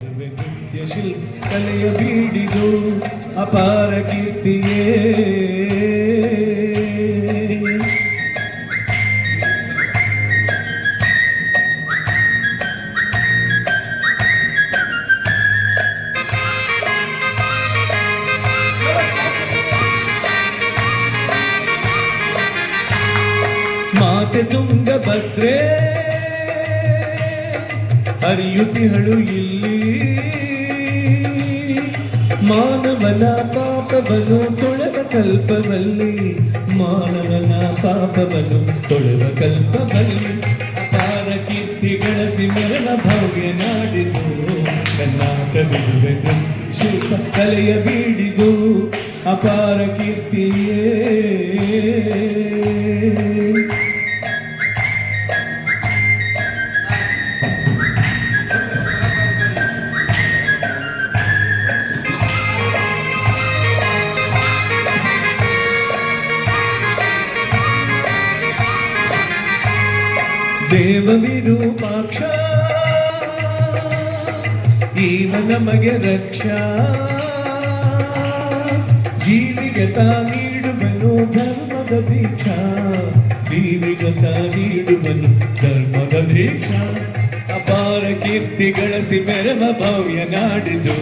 ನೃತ್ಯ ಶಿಲ್ಪ ಕಲೆಯ ಬೀಡಿದು ಅಪಾರ ಕೀರ್ತಿಯೇ ಮಾತೆ ತುಂಗಭದ್ರೆ ಹರಿಯುತಿಹಳು ಇಲ್ಲಿ. ಮಾನವನ ಪಾಪವನ್ನು ತೊಳೆವ ಕಲ್ಪದಲ್ಲಿ ಮಾನವನ ಪಾಪವನ್ನು ತೊಳೆವ ಕಲ್ಪದಲ್ಲಿ ಅಪಾರ ಕೀರ್ತಿಗಳ ಮರಣ ಭವ್ಯ ನಾಡಿದು ನೃತ್ಯ ಶಿಲ್ಪ ಕಲೆಯ ಬೀಡಿದು, ಅಪಾರ ಕೀರ್ತಿಯೇ. ದೇವ ವಿರೂಪಾಕ್ಷ ಈವ ನಮಗೆ ರಕ್ಷಾ. ಜೀವಿಗೆ ತಾ ನೀಡುವನು ಧರ್ಮದ ದೀಕ್ಷಾ. ಜೀವಿಗೆ ತಾ ನೀಡುವನು ಧರ್ಮದ ದೀಕ್ಷಾ. ಅಪಾರ ಕೀರ್ತಿ ಗಳಿಸಿ ಮೆರವ ಭವ್ಯ ನಾಡಿದು.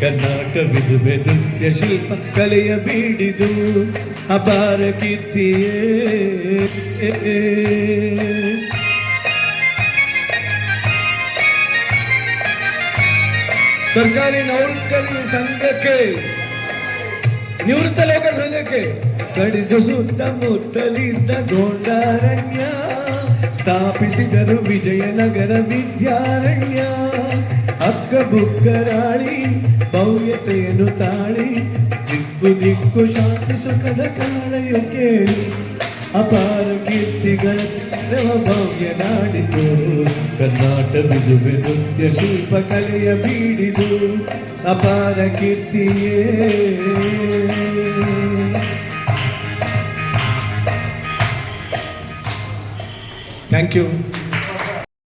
ಕರ್ನಾಟಕವಿದು ನೃತ್ಯ ಶಿಲ್ಪ ಕಲೆಯ ಬೀಡಿದು. ಅಪಾರ ಕೀರ್ತಿಯೇ. ಸರ್ಕಾರಿ ನೌಕರಿ ಸಂಘಕ್ಕೆ, ನಿವೃತ್ತ ಲೋಕ ಸಂಘಕ್ಕೆ. ಕಡಿದು ಸುತ್ತಮುತ್ತಲಿದ್ದ ಗೋಂಡಾರಣ್ಯ, ಸ್ಥಾಪಿಸಿದರು ವಿಜಯನಗರ ವಿದ್ಯಾರಣ್ಯ. ಅಕ್ಕ ಬುಕ್ಕರಾಳಿ, ಭವ್ಯತೆಯನ್ನು ತಾಳಿ, ದಿಕ್ಕು ದಿಕ್ಕು ಶಾಂತಿ ಸುಖದ ಕಾಳೆಯು ಕೇಳಿ. ಅಪಾರ ಕೀರ್ತಿಗಳ ನವಭವ್ಯ ಭವ್ಯ ನಾಡಿದು ಕರ್ನಾಟಕವಿದುವೆ ನೃತ್ಯ ಶಿಲ್ಪ ಕಲೆಯ ಬೀಡಿದು. ಅಪಾರ ಕೀರ್ತಿಯೇ. Thank you